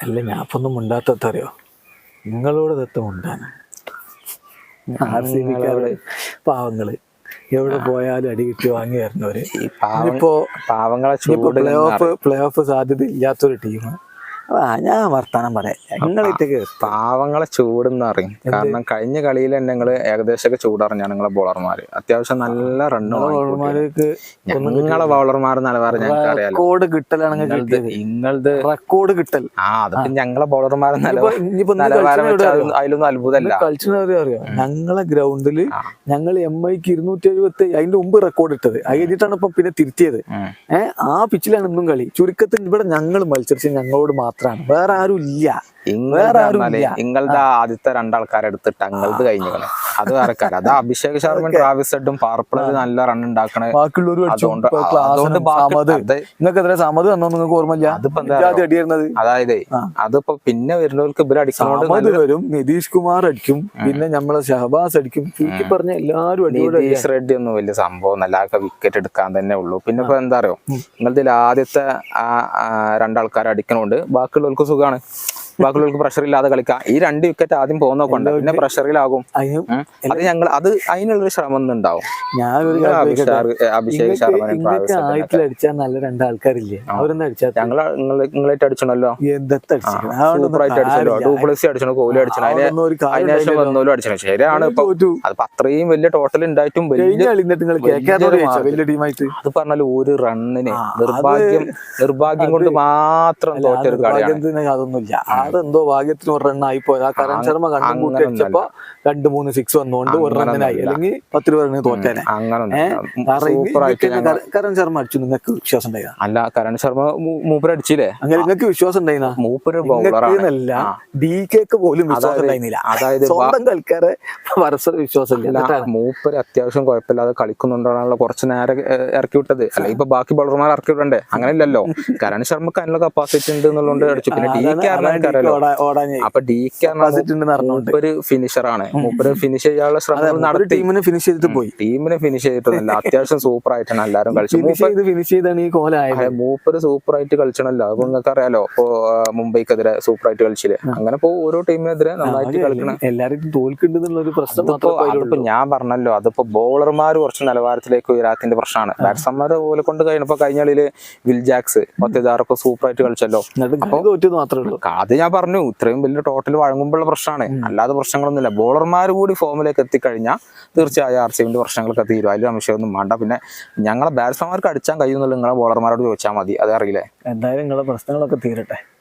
അല്ല ഞാൻ ഇപ്പൊ ഒന്നും നിങ്ങളോട് തത്വം മുണ്ടാണ് ആർ സി ബിക്കാരുടെ പാവങ്ങൾ. എവിടെ പോയാലും അടി കിട്ടി വാങ്ങി വരുന്നവര് പാവങ്ങളെ ചൂട് പ്ലേ ഓഫ് പ്ലേ ഓഫ് സാധ്യത ഇല്ലാത്തൊരു ടീം ആ ഞാൻ വർത്താനം പറയാം. ഞങ്ങളിട്ടേക്ക് പാവങ്ങളെ ചൂടെന്ന് പറയും. കാരണം കഴിഞ്ഞ കളിയിൽ തന്നെ ഞങ്ങൾ ഏകദേശമൊക്കെ ചൂടറിഞ്ഞാണ് നിങ്ങളെ ബോളർമാര് അത്യാവശ്യം നല്ല റണ്ണുമാർക്ക് ബോളർമാർക്ക് നിങ്ങളെ ബോളർമാർ നിലവാരം ഞങ്ങൾക്ക് റെക്കോർഡ് കിട്ടലാണെങ്കിൽ നിങ്ങളത് റെക്കോർഡ് കിട്ടൽ. ആ അതൊക്കെ ഞങ്ങളെ ബോളർമാർ നിലവാരം അതിലൊന്നും അത്ഭുതമല്ല. കളിച്ചത് അറിയോ? ഞങ്ങളെ ഗ്രൗണ്ടിൽ ഞങ്ങൾ എം ഐക്ക് ഇരുന്നൂറ്റി എഴുപത്തി അതിന്റെ മുമ്പ് റെക്കോർഡ് ഇട്ടത്. അത് കഴിഞ്ഞിട്ടാണ് ഇപ്പൊ പിന്നെ തിരുത്തിയത്. ഏഹ് ആ പിച്ചിലാണ് ഇന്നും കളി. ചുരുക്കത്തിൽ ഇവിടെ ഞങ്ങൾ മത്സരിച്ച് ഞങ്ങളോട് മാത്രമാണ് വേറെ ആരും ഇല്ല വേറെ ആരും ഇല്ല. നിങ്ങളുടെ ആദ്യത്തെ രണ്ടാൾക്കാരെടുത്തിട്ട് അങ്ങളത് കഴിഞ്ഞിരിക്കണം അത് വേറെ അത് അഭിഷേക് ശർമ്മ ട്രാവിസ് ഹെഡും പാർപ്പിളും നല്ല റൺ ഉണ്ടാക്കണേ ബാക്കിയുള്ളവർ അതുകൊണ്ട് അതുകൊണ്ട് ബാക്കി- അത് നിങ്ങൾക്ക് എത്ര സമത് തന്നോ നിങ്ങൾക്ക് ഓർമ്മയില്ല? അതിപ്പോ അടിയിരുന്നത് അതായത് അതിപ്പോ പിന്നെ വരുന്നവർക്ക് ഇവർ അടിക്കുന്നോണ്ട് വരും നിതീഷ് കുമാർ അടിക്കും പിന്നെ നമ്മളെ ഷഹബാസ് അടിക്കും. ചുരുക്കി പറഞ്ഞ എല്ലാരും നിതീഷ് റെഡ്ഡി ഒന്നും വലിയ സംഭവം നല്ല വിക്കറ്റ് എടുക്കാൻ തന്നെ ഉള്ളൂ. പിന്നെ ഇപ്പൊ എന്താ അറിയോ? നിങ്ങളതിൽ ആദ്യത്തെ രണ്ടാൾക്കാർ അടിക്കണോണ്ട് ബാക്കിയുള്ളവർക്ക് സുഖമാണ് ബാക്കിയുള്ളവർക്ക് പ്രഷർ ഇല്ലാതെ കളിക്കാം. ഈ രണ്ട് വിക്കറ്റ് ആദ്യം പോകുന്നൊക്കെ പിന്നെ പ്രഷറിലാകും. അത് ഞങ്ങൾ അത് അതിനുള്ളൊരു ശ്രമം ഒന്നും ഉണ്ടാവും? അഭിഷേക് അടിച്ചാൽ നല്ല രണ്ടാൾക്കാരില്ലേ? അവരൊന്നും അടിച്ചാൽ ഞങ്ങൾ നിങ്ങളായിട്ട് അടിച്ചണല്ലോ. അടിച്ചല്ലോ ഡൂപ്ലസി അടിച്ചണോ കോഹ്ലി അടിച്ചണോ. അതിന് അതിനുശേഷം വന്നോലും അടിച്ചണോ. ശരിയാണ് അതിപ്പോ അത്രയും വലിയ ടോട്ടൽ ഉണ്ടായിട്ടും വലിയ അത് പറഞ്ഞാൽ ഒരു റണ്ണിന് നിർഭാഗ്യം നിർഭാഗ്യം കൊണ്ട് മാത്രം തോറ്റൊരു കളിയാണ്. അതൊന്നുമില്ല. അതൊന്നുമില്ല അതെന്തോ ഭാഗ്യത്തിന് ഒരു റണ്ണായി പോയത് ആ കരൺ ശർമ്മ കണ്ടും കൂട്ടി അടിച്ചപ്പോ രണ്ട് മൂന്ന് സിക്സ് വന്നുകൊണ്ട് ഒരു റണ്ണിനായി അല്ലെങ്കിൽ പത്ത് രൂപ റണ്ണിന് തോറ്റേനെ. കരൺ ശർമ്മ അടിച്ചു. നിങ്ങൾക്ക് വിശ്വാസം ഉണ്ടായിരുന്നു അല്ല കരൺ ശർമ്മ മൂപ്പർ മൂപ്പര് അടിച്ചില്ലേ? അങ്ങനെ നിങ്ങൾക്ക് വിശ്വാസം മൂപ്പര് ബൗളറാണ് ഡി കെക്ക് പോലും വിശ്വാസം ഉണ്ടായിരുന്നില്ല അതായത് സ്വന്തം കളിക്കാരെ പരസ്പര വിശ്വാസം മൂപ്പര് അത്യാവശ്യം കുഴപ്പമില്ലാതെ കളിക്കുന്നുണ്ടാണല്ലോ കുറച്ച് നേരം ഇറക്കി വിട്ടത്. അല്ലെ ഇപ്പൊ ബാക്കി ബൗളർമാർ ഇറക്കി വിടണ്ടേ? അങ്ങനെ ഇല്ലല്ലോ കരൺ ശർമ്മക്ക് അതിനുള്ള കപ്പാസിറ്റി ഉണ്ട് എന്നുള്ളതുകൊണ്ട് അടിച്ചു. പിന്നെ ഡി കെ ഓടാഞ്ഞ് അപ്പൊ ഡി. മൂപ്പര് ഫിനിഷറാണ് മൂപ്പര് ഫിനിഷ് ചെയ്യാനുള്ള ശ്രമം ഒരു നടത്തി. ടീമിനെ ഫിനിഷ് ചെയ്തിട്ട് പോയി. ടീമിനെ ഫിനിഷ് ചെയ്തിട്ടൊന്നുമില്ല. അത്യാവശ്യം സൂപ്പർ ആയിട്ടാണ് എല്ലാവരും കളിച്ചത്. ഫിനിഷ് ചെയ്ത് ഫിനിഷ് ചെയ്താണ് ഈ കോലായത് മൂപ്പര് സൂപ്പർ ആയിട്ട് കളിച്ചണല്ലോ. അപ്പൊ നിങ്ങൾക്ക് അറിയാലോ ഇപ്പൊ മുംബൈക്കെതിരെ സൂപ്പർ ആയിട്ട് കളിച്ചില്ലേ. അങ്ങനെ ഇപ്പൊ ഓരോ ടീമിനെതിരെ നന്നായിട്ട് കളിക്കണം. എല്ലാരും തോൽക്കുന്നുള്ളൊരു ഒരു പ്രശ്നം അതിപ്പോ ഞാൻ പറഞ്ഞല്ലോ. അതിപ്പോ ബോളർമാർ കുറച്ച് നിലവാരത്തിലേക്ക് ഉയരാത്തിന്റെ പ്രശ്നമാണ്. ബാറ്റ്സ്മാര് പോലെ കൊണ്ട് കഴിഞ്ഞപ്പോ കഴിഞ്ഞ കളിയിൽ വിൽ ജാക്സ് പത്തിതാറൊക്കെ സൂപ്പർ ആയിട്ട് കളിച്ചല്ലോ. അത് ഞാൻ പറഞ്ഞു ഇത്രയും വലിയ ടോട്ടൽ വഴങ്ങുമ്പോഴുള്ള പ്രശ്നമാണ്. അല്ലാതെ പ്രശ്നങ്ങളൊന്നുമില്ല. ബോളർമാർ കൂടി ഫോമിലേക്ക് എത്തിക്കഴിഞ്ഞാൽ തീർച്ചയായും ആർ സി ബിന്റെ പ്രശ്നങ്ങളൊക്കെ തീരും. അതിൽ സംശയമൊന്നും വേണ്ട. പിന്നെ ഞങ്ങളെ ബാറ്റ്സ്മാൻമാർക്ക് അടിച്ചാൽ കഴിയുന്നുള്ളൂ നിങ്ങളെ ബോളർമാരോട് ചോദിച്ചാൽ മതി. അതറിയില്ലേ? എന്തായാലും നിങ്ങളെ പ്രശ്നങ്ങളൊക്കെ തീരട്ടെ.